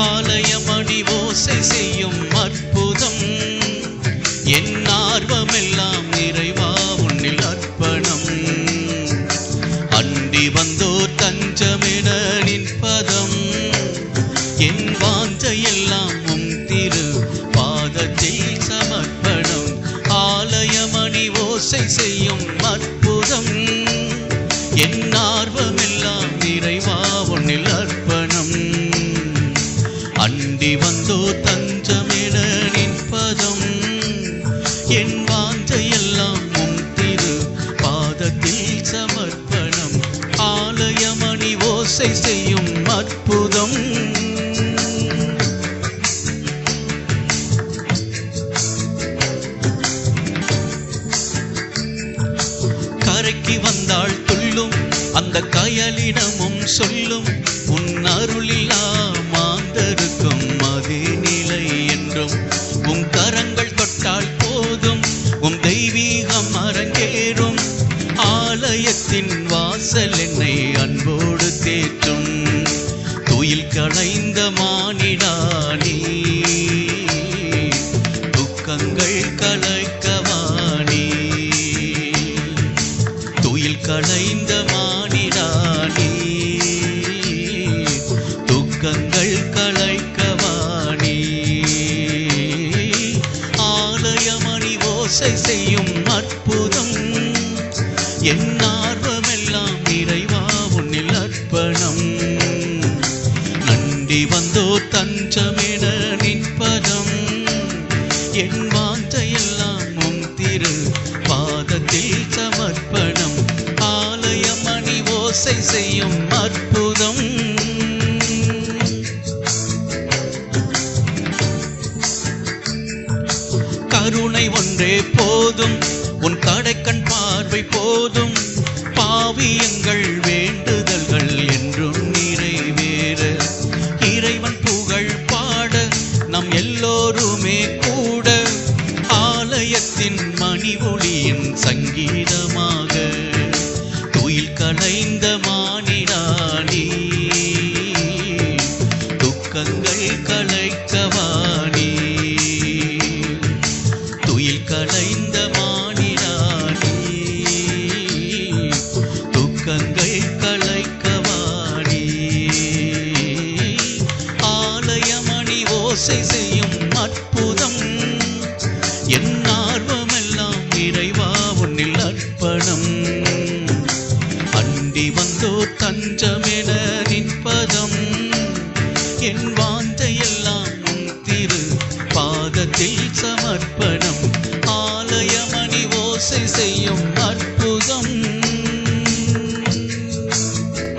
ஆலயமணி ஓசை செய்யும் அற்புதம். என் ஆர்வமெல்லாம் நிறைவா உன்னில் அர்ப்பணம். அண்டி வந்தோர் தஞ்சமிட நிற்பதம். என் வாஞ்சையெல்லாம் உம் திரு பாதத்தில் சமர்ப்பணம். ஆலயமணி ஓசை செய்யும் அற்புதம். என் அண்டி வந்தோ தஞ்சமென நின்பதம் என் வாஞ்சையெல்லாம் உம் திரு பாதத்தில் சமர்ப்பணம். ஆலயமணி ஓசை செய்யும் அற்புதம். கரைக்கு வந்தாள் துள்ளும் அந்த கயலிடமும் சொல்லும். தெய்வீகம் அரங்கேறும். ஆலயத்தின் வாசல் என்னை அன்போடு தேற்றும். துயில் களைந்த மானிடானே துக்கங்கள் கலைக்கவானே துயில் களைந்த மானிடானே துக்கங்கள் கலைக்க இசை செய்யும் அற்புதம். என் ஆர்வமெல்லாம் நிறைவா உன்னில் அர்ப்பணம். நன்றி வந்தோ தஞ்சமென நிற்பதம் என் வாஞ்சையெல்லாம் உம் திரு பாதத்தில் சமர்ப்பணம். ஆலயம் அணி ஓசை செய்யும் அற்புதம். போதும். உன் கடைக்கண் பார்வை போதும். பாவியங்கள் வேண்டுதல்கள் என்றும் நிறைவேற. இறைவன் புகழ் பாட நம் எல்லோருமே கூட. ஆலயத்தின் மணி ஒளியின் சங்கீதமாக. துயில் கலைந்த மானிடானி. துக்கங்கள் கலைக்கவானி எல்லாம் உன் திரு பாதத்தில் சமர்ப்பணம்